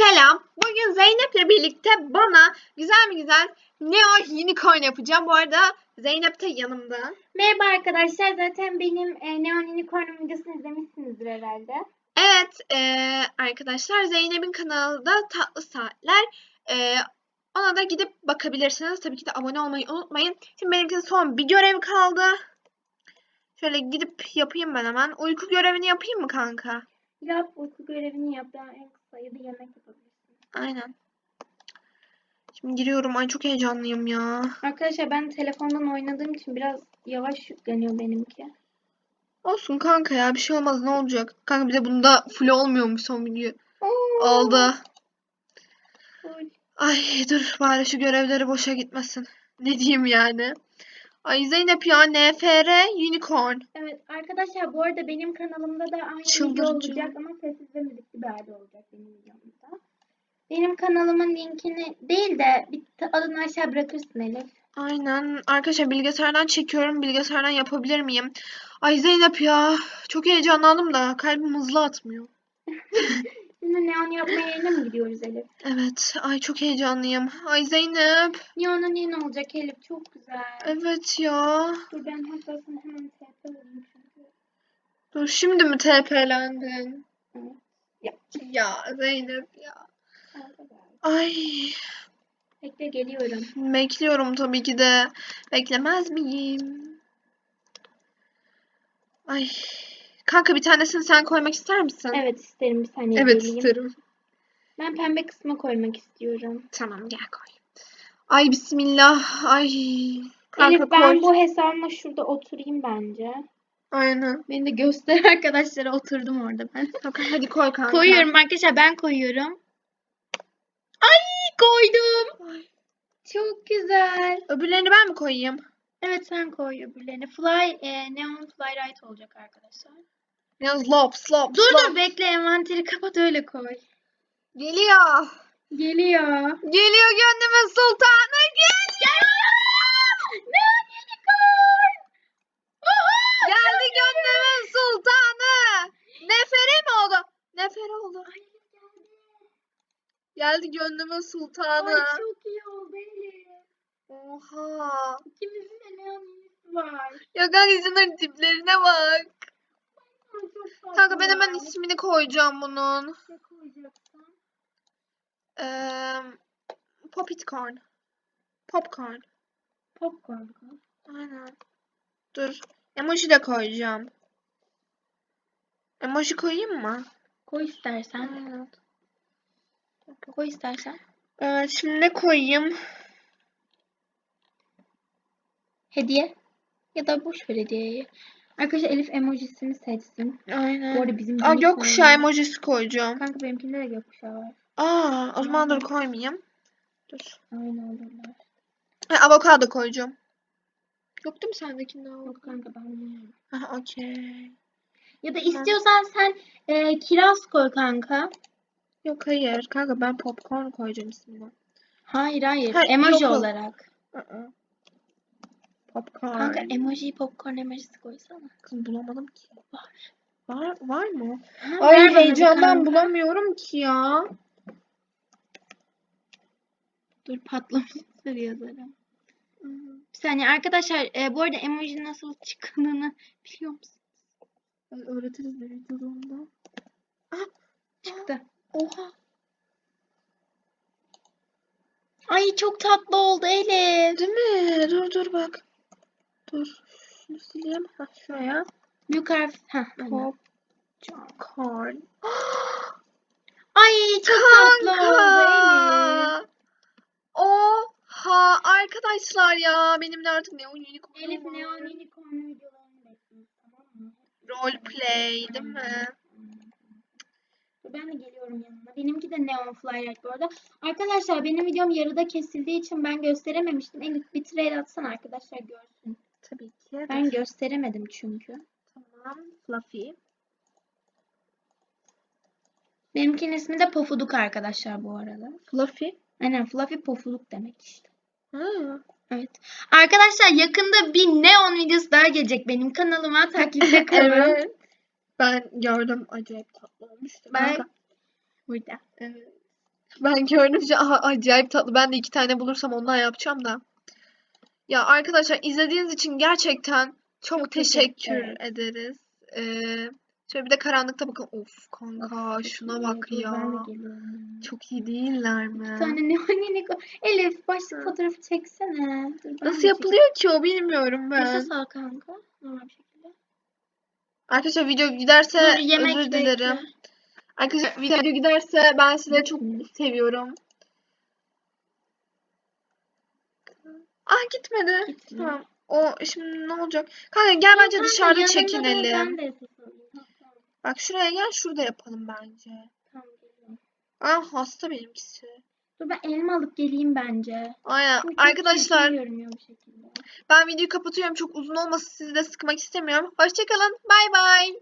Selam. Bugün Zeynep'le birlikte bana güzel mi güzel Neo Unicorn yapacağım. Bu arada Zeynep de yanımda. Merhaba arkadaşlar. Zaten benim e, Neon Unicorn'un videosunu izlemişsinizdir herhalde. Evet eee, arkadaşlar Zeynep'in kanalında Tatlı Saatler. Eee, ona da gidip bakabilirsiniz. Tabii ki de abone olmayı unutmayın. Şimdi benimkinin son bir görev kaldı. Şöyle gidip yapayım ben hemen. Uyku görevini yapayım mı kanka? Yap uyku görevini yap. Daha en kısa ya da yemek yapabilirsin. Aynen. Şimdi giriyorum. Ay çok heyecanlıyım ya. Arkadaşlar ben telefondan oynadığım için biraz yavaş yükleniyor benimki. Olsun kanka ya bir şey olmaz ne olacak? Kanka bir de bunda full olmuyormuş son video. Oldu. Full. Ay dur bari şu görevleri boşa gitmesin. Ne diyeyim yani? Ay Zeynep ya NFR Unicorn. Evet arkadaşlar bu arada benim kanalımda da aynı video Çıldırıcı. olacak ama sessiz ve müzikli bir halde olacak benim videomda. Benim kanalımın linkini değil de bir adını aşağı bırakırsın Elif. Aynen. Arkadaşlar bilgisayardan çekiyorum. Bilgisayardan yapabilir miyim? Ay Zeynep ya. Çok heyecanlandım da kalbim hızlı atmıyor. Şimdi neon yapma yerine mi gidiyoruz Elif? Evet. Ay çok heyecanlıyım. Ay Zeynep. Neon'un yeni olacak Elif çok güzel. Evet ya. Dur ben hatta sana hemen TP çünkü. Dur şimdi mi TP'lendin? Evet. Ya, ya Zeynep ya. Ay Bekle geliyorum. bekliyorum tabii ki de. Beklemez miyim? Ay. Kanka bir tanesini sen koymak ister misin? Evet isterim bir saniye Evet geleyim. isterim. Ben pembe kısma koymak istiyorum. Tamam gel koy. Ay bismillah. Ay. Kanka Elif ben koy. bu hesabıma şurada oturayım bence. Aynen. Beni de göster arkadaşlara oturdum orada ben. Kanka, hadi koy kanka. Koyuyorum arkadaşlar ben koyuyorum. Ay koydum. Ay. Çok güzel. Öbürlerini ben mi koyayım? Evet sen koy öbürlerini. Fly, e, Neon Fly Right olacak arkadaşlar. Yalnız lop slop Dur slop. dur bekle envanteri kapat öyle koy. Geliyor. Geliyor. Geliyor gönlümün sultanı geliyor. Neon Unicorn. Oha! Geldi gönlümün sultanı. Nefere mi oldu? Nefere oldu. Ay, geldi. Geldi gönlümün sultanı. Ay çok iyi oldu Elif. Oha. İkimizin de neon unisi var. Ya kanka şunların tiplerine bak. Kanka ben hemen ismini koyacağım bunun. Ne koyacaksın? Ee, Popitcorn. Popcorn. Popcorn koy. Aynen. Dur. Emoji de koyacağım. Emoji koyayım mı? Koy istersen. Aynen. Koy istersen. Ee, şimdi ne koyayım? Hediye. Ya da boş ver hediyeyi. Arkadaşlar Elif emojisini seçsin. Aynen. Bu arada bizim Aa gökkuşağı emojisi koyacağım. Kanka benimkinde de gökkuşağı var. Aa o zaman dur koymayayım. Dur. Aynı olurlar. Ha, avokado koyacağım. Yok değil mi sendekinde Yok avokado? kanka ben bilmiyorum. Ha okey. Ya da istiyorsan sen e, kiraz koy kanka. Yok hayır. Kanka ben popcorn koyacağım ismini. Hayır hayır. Ha, emoji yok olarak. Aa. Popcorn. Kanka emoji popcorn emojisi koysana. Kız bulamadım ki. Var. Var, var mı? Ha, Ay heyecandan kanka. bulamıyorum ki ya. Dur patlamıştır yazarım. Bir saniye arkadaşlar e, bu arada emoji nasıl çıkındığını biliyor musun? Ay, öğretiriz bir videoda. Çıktı. Oha. Ay çok tatlı oldu Elif. Değil mi? Dur dur bak. Dur. Şunu sileyim. Ha, şuraya. Büyük harf. Heh, aynen. Popcorn. Ay çok tatlı oldu Elif. Oha arkadaşlar ya benim de artık neon unicorn Elif var. Neon Unicorn videolarını bekliyoruz tamam mı? Roleplay değil mi? Ben de geliyorum yanına. Benimki de Neon Flyride bu arada. Arkadaşlar benim videom yarıda kesildiği için ben gösterememiştim. Elif bir trail atsana arkadaşlar görsün. Tabii ki. Ben gösteremedim çünkü. Tamam. Fluffy. Benimkinin ismi de Pofuduk arkadaşlar bu arada. Fluffy. Aynen Fluffy Pofuduk demek işte. Ha. Evet. Arkadaşlar yakında bir Neon videosu daha gelecek benim kanalıma. Takipte kalın. evet. Ben gördüm acayip tatlı olmuştu. Ben- Kanka. Burada. Evet. Ben gördüm acayip tatlı. Ben de iki tane bulursam ondan yapacağım da. Ya arkadaşlar izlediğiniz için gerçekten çok, Çok teşekkür teşekkür ederiz. Ee, şöyle bir de karanlıkta bakın. Of kanka şuna bak ya. Çok iyi değiller mi? Bir tane ne ne ne Elif başlık fotoğrafı çeksene. Dur, Nasıl yapılıyor ki o bilmiyorum çekeyim. ben. Nefes al kanka. Normal bir şekilde. Arkadaşlar video giderse Dur özür bekle. dilerim. Arkadaşlar video giderse ben sizi çok seviyorum. Ah gitmedi. Gitme. Tamam. O şimdi ne olacak? Kanka gel bence Kanka, dışarıda yanında çekinelim. Ben de Bak şuraya gel şurada yapalım bence. tamam geliyorum. Ah hasta benimkisi. Dur ben elma alıp geleyim bence. Aynen. Çünkü Arkadaşlar görünüyor şekilde. ben videoyu kapatıyorum. Çok uzun olmasın sizi de sıkmak istemiyorum. Hoşçakalın. Bay bay.